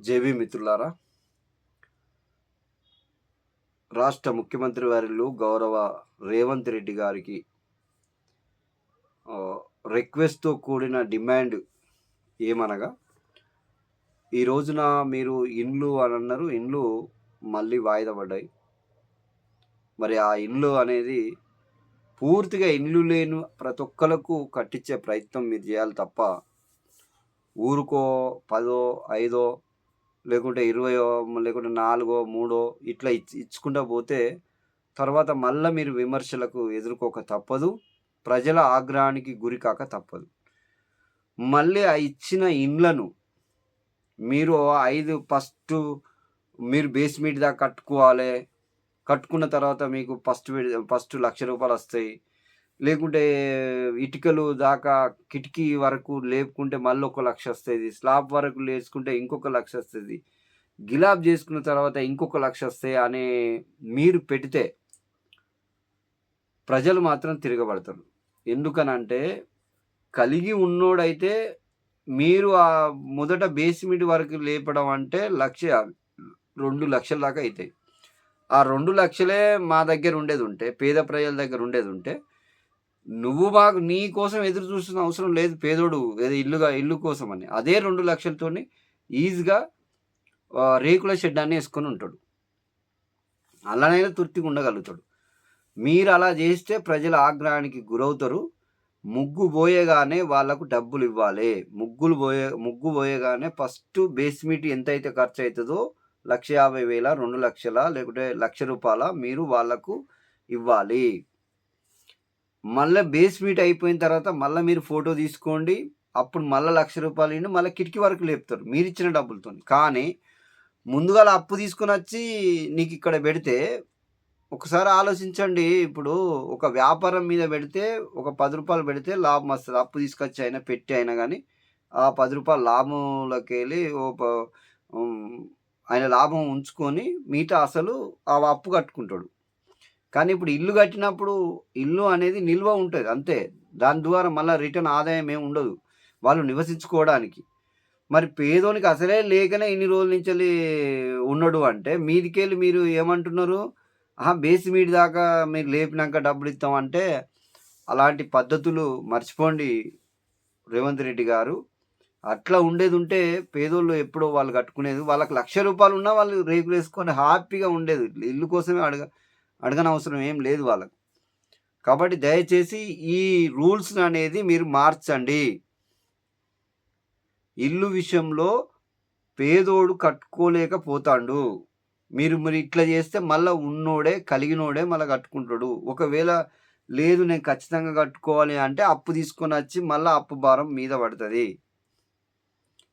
JB మిత్రులారా రాష్ట్ర ముఖ్యమంత్రి వారిలు గౌరవ రేవంత్ రెడ్డి గారికి రిక్వెస్ట్తో కూడిన డిమాండ్ ఏమనగా ఈ రోజున మీరు ఇండ్లు అని అన్నారు ఇండ్లు మళ్ళీ వాయిదా పడ్డాయి. మరి ఆ ఇండ్లు అనేది పూర్తిగా ఇండ్లు లేని ప్రతి ఒక్కరికి కట్టించే ప్రయత్నం మీరు చేయాలి తప్ప ఊరుకో పదో ఐదో లేకుంటే ఇరవయో లేకుంటే నాలుగో మూడో ఇట్లా ఇచ్ ఇచ్చుకుంటా పోతే తర్వాత మళ్ళీ మీరు విమర్శలకు ఎదుర్కోక తప్పదు. ప్రజల ఆగ్రహానికి గురి కాక తప్పదు. మళ్ళీ ఆ ఇచ్చిన ఇండ్లను మీరు ఐదు ఫస్ట్ మీరు బేస్మెంట్ దాకా కట్టుకోవాలి. కట్టుకున్న తర్వాత మీకు ఫస్ట్ ఫస్ట్ లక్ష రూపాయలు వస్తాయి. లేకుంటే ఇటుకలు దాకా కిటికీ వరకు లేపుకుంటే మళ్ళీ ఒక లక్ష వస్తుంది. స్లాబ్ వరకు లేచుకుంటే ఇంకొక లక్ష వస్తుంది. గిలాబ్ చేసుకున్న తర్వాత ఇంకొక లక్ష వస్తాయి అనే మీరు పెడితే ప్రజలు మాత్రం తిరగబడతారు. ఎందుకనంటే కలిగి ఉన్నోడైతే మీరు ఆ మొదట బేస్మెంట్ వరకు లేపడం అంటే లక్ష రెండు లక్షల దాకా అవుతాయి ఆ రెండు లక్షలే మా దగ్గర ఉండేది ఉంటే పేద ప్రజల దగ్గర ఉండేది ఉంటే నువ్వు బాగా నీ కోసం ఎదురు చూస్తున్న అవసరం లేదు పేదోడు ఏదో ఇల్లుగా ఇల్లు కోసం అని అదే రెండు లక్షలతోని ఈజీగా రేకుల షెడ్ వేసుకొని ఉంటాడు. అలానైనా తృప్తిగా ఉండగలుగుతాడు. మీరు అలా చేస్తే ప్రజల ఆగ్రహానికి గురవుతారు. ముగ్గు పోయేగానే వాళ్ళకు డబ్బులు ఇవ్వాలి. ముగ్గులు పోయే ముగ్గు పోయేగానే ఫస్ట్ బేస్మెంట్ ఎంతైతే ఖర్చు అవుతుందో లక్ష యాభై వేల రెండు లక్షల లేకుంటే లక్ష రూపాయల మీరు వాళ్ళకు ఇవ్వాలి. మళ్ళీ బేస్ మీట్ అయిపోయిన తర్వాత మళ్ళీ మీరు ఫోటో తీసుకోండి. అప్పుడు మళ్ళీ లక్ష రూపాయలు ఇవ్వండి. మళ్ళీ కిటికీ వరకు లేపుతారు. మీరు ఇచ్చిన డబ్బులతో కానీ ముందుగా అప్పు తీసుకొని వచ్చి నీకు ఇక్కడ పెడితే ఒకసారి ఆలోచించండి. ఇప్పుడు ఒక వ్యాపారం మీద పెడితే ఒక పది రూపాయలు పెడితే లాభం వస్తుంది. అప్పు తీసుకొచ్చి అయినా పెట్టి అయినా కానీ ఆ పది రూపాయలు లాభంలోకి వెళ్ళి ఓ ఆయన లాభం ఉంచుకొని మిగతా అసలు ఆ అప్పు కట్టుకుంటాడు. కానీ ఇప్పుడు ఇల్లు కట్టినప్పుడు ఇల్లు అనేది నిల్వ ఉంటుంది అంతే. దాని ద్వారా మళ్ళీ రిటర్న్ ఆదాయం ఏమి ఉండదు వాళ్ళు నివసించుకోవడానికి. మరి పేదోనికి అసలే లేకనే ఇన్ని రోజుల నుంచి ఉండడు ఉన్నాడు అంటే మీదికెళ్ళి మీరు ఏమంటున్నారు? ఆహా బేసి మీడి దాకా మీరు లేపినాక డబ్బులు ఇస్తామంటే అలాంటి పద్ధతులు మర్చిపోండి రేవంత్ రెడ్డి గారు. అట్లా ఉండేది ఉంటే పేదోళ్ళు ఎప్పుడో వాళ్ళు కట్టుకునేది వాళ్ళకి లక్ష రూపాయలు ఉన్నా వాళ్ళు రేకులు వేసుకొని హ్యాపీగా ఉండేది. ఇల్లు కోసమే అడగ అడగనవసరం ఏం లేదు వాళ్ళకి. కాబట్టి దయచేసి ఈ రూల్స్ అనేది మీరు మార్చండి. ఇల్లు విషయంలో పేదోడు కట్టుకోలేకపోతాడు. మీరు మరి ఇట్లా చేస్తే మళ్ళీ ఉన్నోడే కలిగినోడే మళ్ళీ కట్టుకుంటాడు. ఒకవేళ లేదు నేను ఖచ్చితంగా కట్టుకోవాలి అంటే అప్పు తీసుకొని వచ్చి మళ్ళీ అప్పు భారం మీద పడుతుంది.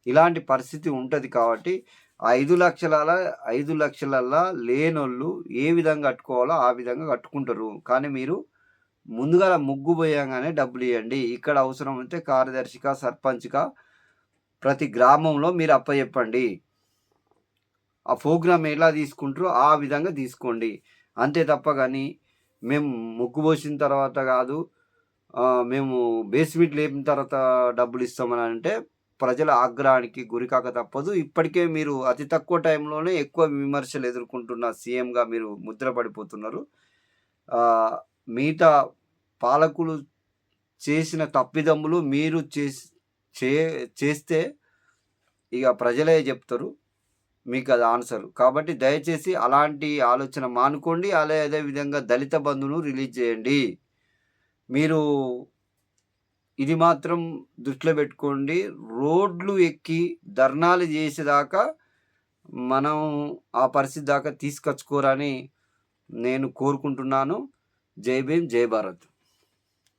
ఇలాంటి పరిస్థితి ఉంటుంది కాబట్టి ఐదు లక్షల ఐదు లక్షలల్లా లేనోళ్ళు ఏ విధంగా కట్టుకోవాలో ఆ విధంగా కట్టుకుంటారు. కానీ మీరు ముందుగా ముగ్గు పోయంగానే డబ్బులు ఇవ్వండి ఇక్కడ అవసరం అయితే కార్యదర్శిగా సర్పంచ్గా ప్రతి గ్రామంలో మీరు అప్పచెప్పండి. ఆ ప్రోగ్రామ్ ఎలా తీసుకుంటారో ఆ విధంగా తీసుకోండి. అంతే తప్ప కానీ మేము ముగ్గు పోసిన తర్వాత కాదు మేము బేస్మెంట్ లేపిన తర్వాత డబ్బులు ఇస్తామని అంటే ప్రజల ఆగ్రహానికి గురికాక తప్పదు. ఇప్పటికే మీరు అతి తక్కువ టైంలోనే ఎక్కువ విమర్శలు ఎదుర్కొంటున్న సీఎంగా మీరు ముద్రపడిపోతున్నారు మిగతా పాలకులు చేసిన తప్పిదమ్ములు మీరు చేసి చే చేస్తే ఇక ప్రజలే చెప్తారు. మీకు అది ఆన్సర్. కాబట్టి దయచేసి అలాంటి ఆలోచన మానుకోండి. అలా అదే విధంగా దళిత బంధును రిలీజ్ చేయండి. మీరు ఇది మాత్రం దృష్టిలో పెట్టుకోండి. రోడ్లు ఎక్కి ధర్నాలు చేసేదాకా మనం ఆ పరిస్థితి దాకా తీసుకొచ్చుకోరని నేను కోరుకుంటున్నాను. జై భీమ్ జై భారత్.